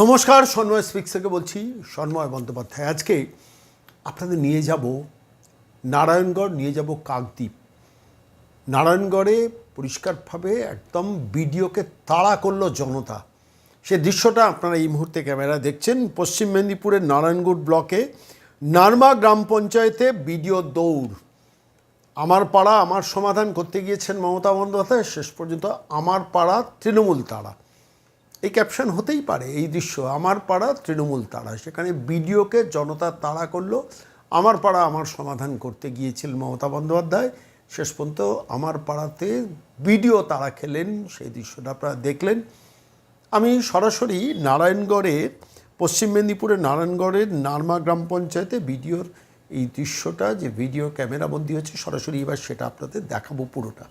নমস্কার, সন্ময় স্পিক্স থেকে বলছি সন্ময় বন্দ্যোপাধ্যায়। আজকে আপনাদের নিয়ে যাব নারায়ণগড়, নিয়ে যাব কাকদ্বীপ। নারায়ণগড়ে পরিষ্কারভাবে একদম ভিডিওকে তাড়া করল জনতা। সে দৃশ্যটা আপনারা এই মুহূর্তে ক্যামেরা দেখছেন। পশ্চিম মেদিনীপুরের নারায়ণগড় ব্লকে নারমা গ্রাম পঞ্চায়েতে ভিডিও দৌড়। আমার পাড়া, আমার সমাধান করতে গিয়েছেন মমতা বন্দ্যোপাধ্যায়। শেষ পর্যন্ত আমার পাড়া তৃণমূল তারা এই ক্যাপশন হতেই পারে, এই দৃশ্য, আমার পাড়া তৃণমূল তারা। সেখানে বিডিওকে জনতা তাড়া করল, আমার পাড়া আমার সমাধান করতে গিয়েছিল মমতা বন্দ্যোপাধ্যায়। শেষ পর্যন্ত আমার পাড়াতে বিডিও তাড়া খেলেন। সেই দৃশ্যটা আপনারা দেখলেন। আমি সরাসরি নারায়ণগড়ের পশ্চিম মেদিনীপুরের নারায়ণগড়ের নারমা গ্রাম পঞ্চায়েতে ভিডিওর এই দৃশ্যটা, যে ভিডিও ক্যামেরাবন্দি হচ্ছে, সরাসরি এবার সেটা আপনাদের দেখাবো পুরোটা।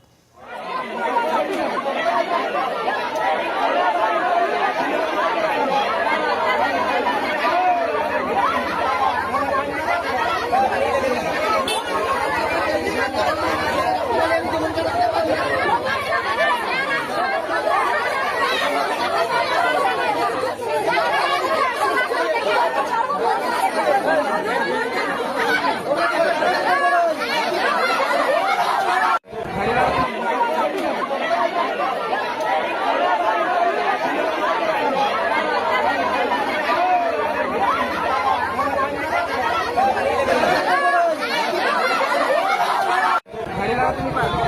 他给你管够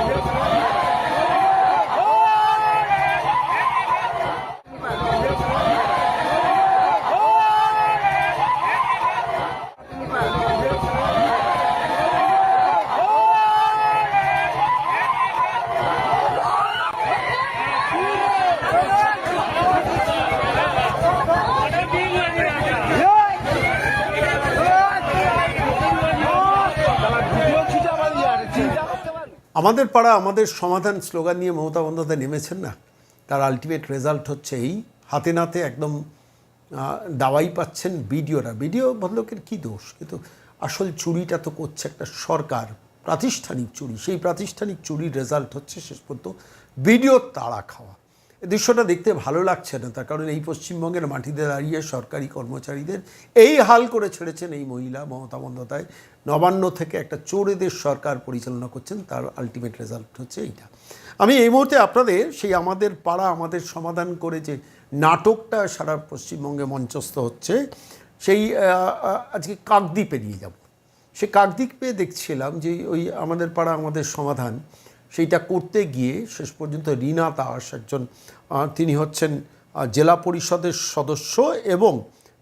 আমাদের পাড়া, আমাদের সমাধান স্লোগান নিয়ে মমতা বন্দ্যোপাধ্যায় নেমেছেন না। তার আলটিমেট রেজাল্ট হচ্ছে এই, হাতে নাতে একদম দাওয়াই পাচ্ছেন বিডিওরা। বিডিও ভদ্রলোকের কী দোষ? কিন্তু আসল চুরিটা তো করছে একটা সরকার, প্রাতিষ্ঠানিক চুরি। সেই প্রাতিষ্ঠানিক চুরির রেজাল্ট হচ্ছে শেষ পর্যন্ত বিডিওর তাড়া খাওয়া। দৃশ্যটা দেখতে ভালো লাগছে না, তার কারণ এই পশ্চিমবঙ্গের মাটিতে দাঁড়িয়ে সরকারি কর্মচারীদের এই হাল করে ছেড়েছেন এই মহিলা মমতা বন্দ্যোপাধ্যায়। নবান্ন থেকে একটা চোরেদের সরকার পরিচালনা করছেন, তার আলটিমেট রেজাল্ট হচ্ছে এইটা। আমি এই মুহূর্তে আপনাদের সেই আমাদের পাড়া, আমাদের সমাধান করে যে নাটকটা সারা পশ্চিমবঙ্গে মঞ্চস্থ হচ্ছে, সেই আজকে কাকদ্বীপে নিয়ে যাব। সে কাকদ্বীপে দেখছিলাম যে ওই আমাদের পাড়া, আমাদের সমাধান সেইটা করতে গিয়ে শেষ পর্যন্ত রীনা দাস একজন তিনি হচ্ছেন জেলা পরিষদের সদস্য এবং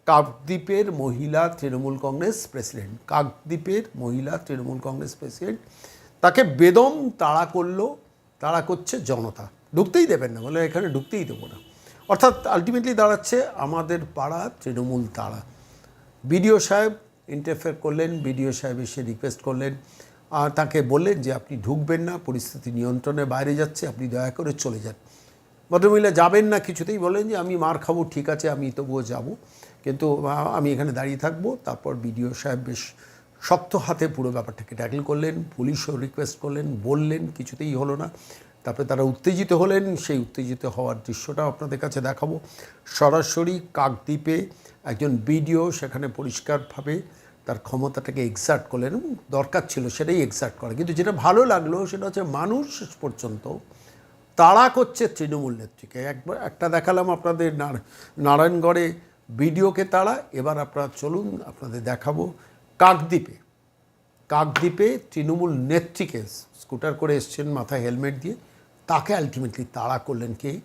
কাকদ্বীপের মহিলা তৃণমূল কংগ্রেস প্রেসিডেন্ট। কাকদ্বীপের মহিলা তৃণমূল কংগ্রেস প্রেসিডেন্ট। তাকে বেদম তাড়া করল, তাড়া করছে জনতা। ঢুকতেই দেবেন না, বলে এখানে ঢুকতেই দেবো না। অর্থাৎ আলটিমেটলি দাঁড়াচ্ছে আমাদের পাড়া তৃণমূল তাড়া। বিডিও সাহেব ইন্টারফেয়ার করলেন, বিডিও সাহেব এসে রিকোয়েস্ট করলেন। আর তাকে বললেন যে, আপনি ঢুকবেন না, পরিস্থিতি নিয়ন্ত্রণের বাইরে যাচ্ছে, আপনি দয়া করে চলে যান। ভদ্রমহিলা যাবেন না কিছুতেই বলেন যে, আমি মার খাব, ঠিক আছে, আমি তবুও যাব। কিন্তু আমি এখানে দাঁড়িয়ে থাকব, তারপর বিডিও সাহেব বেশ শক্ত হাতে পুরো ব্যাপারটাকে ট্যাকল করলেন, পুলিশও রিকোয়েস্ট করলেন, বললেন, কিছুতেই হলো না। তারপরে তারা উত্তেজিত হলেন, সেই উত্তেজিত হওয়ার দৃশ্যটাও আপনাদের কাছে দেখাবো। সরাসরি কাকদ্বীপে একজন বিডিও সেখানে পরিষ্কারভাবে তার ক্ষমতাটাকে এক্সার্ট করলেন এবং দরকার ছিল সেটাই এক্সার্ট করা। কিন্তু যেটা ভালো লাগল সেটা হচ্ছে মানুষ পর্যন্ত তাড়া করছে তৃণমূল নেত্রীকে। একবার একটা দেখালাম আপনাদের নার- নারায়ণগড়ে বিডিওকে তাড়া, এবার আপনারা চলুন আপনাদের দেখাবো কাকদ্বীপে। কাকদ্বীপে তৃণমূল নেত্রীকে স্কুটার করে এসছেন মাথায় হেলমেট দিয়ে। তাকে আলটিমেটলি তাড়া করলেন কে?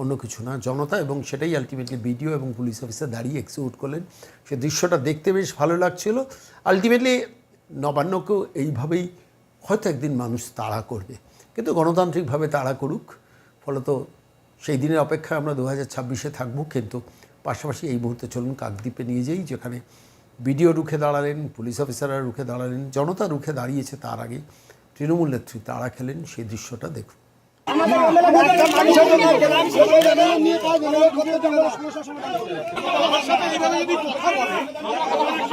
অন্য কিছু না। জনতা এবং সেটাই আলটিমেটলি বিডিও এবং পুলিশ অফিসার দাঁড়িয়ে এক্সিকিউট করলেন। সে দৃশ্যটা দেখতে বেশ ভালো লাগছিল। আলটিমেটলি নবান্নকেও এইভাবেই হয়তো একদিন মানুষ তাড়া করবে। কিন্তু গণতান্ত্রিকভাবে তাড়া করুক। ফলত সেই দিনের অপেক্ষায় আমরা দু হাজার ছাব্বিশে থাকব। কিন্তু পাশাপাশি এই মুহূর্তে চলুন কাকদ্বীপে নিয়ে যাই, যেখানে বিডিও রুখে দাঁড়ালেন পুলিশ অফিসাররা রুখে দাঁড়ালেন, জনতা রুখে দাঁড়িয়েছে তার আগে। তৃণমূল নেত্রী তারা খেলেন। সেই দৃশ্যটা দেখুন।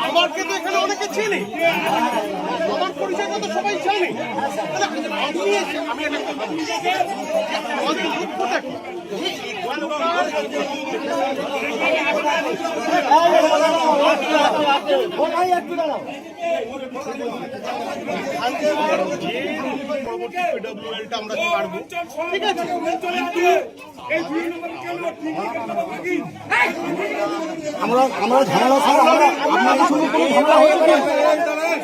আমাকে তো এখানে অনেকে চিনি আমার আমরা আমরা আমরা ঝামেলা ছাড়া আমরা কোনো ঝামেলা হয়ে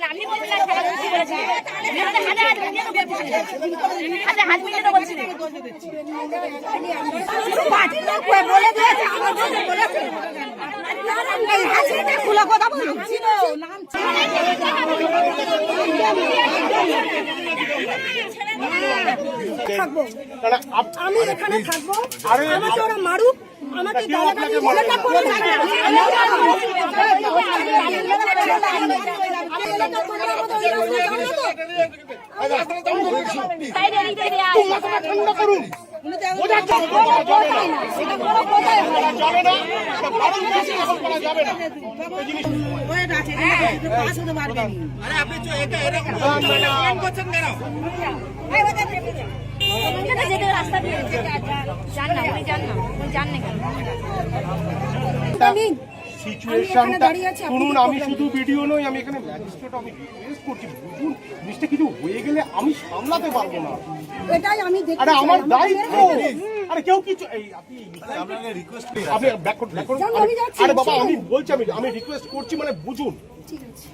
ছিলেন আপনি বলেছিলেন হাতে হাতে মিলিয়ে তো লোক বলে দিয়েছে আমার বলে বলেছে হাসিটা খুলে কথা বলছি নাম থাকব আমি এখানে থাকব। আরে আমাকে ওরা মারুক। আমাকে করে ঠান্ডা করুন বোঝাচ্ছে সিচুয়েশনটা শুনুন আমি শুধু ভিডিও নই আমি এখানে ম্যাজিস্ট্রেট আমি রিকোয়েস্ট করছি। বুঝুন জিনিসটা কিছু হয়ে গেলে আমি সামলাতে পারব না। এটাই আমি আরে আমার দায়িত্ব। আরে কেউ কিছু এই আপনি আপনি ব্যাক করুন ব্যাক করুন। আমি আরে বাবা আমি বলছি আমি আমি রিকোয়েস্ট করছি মানে বুঝুন। ঠিক আছে।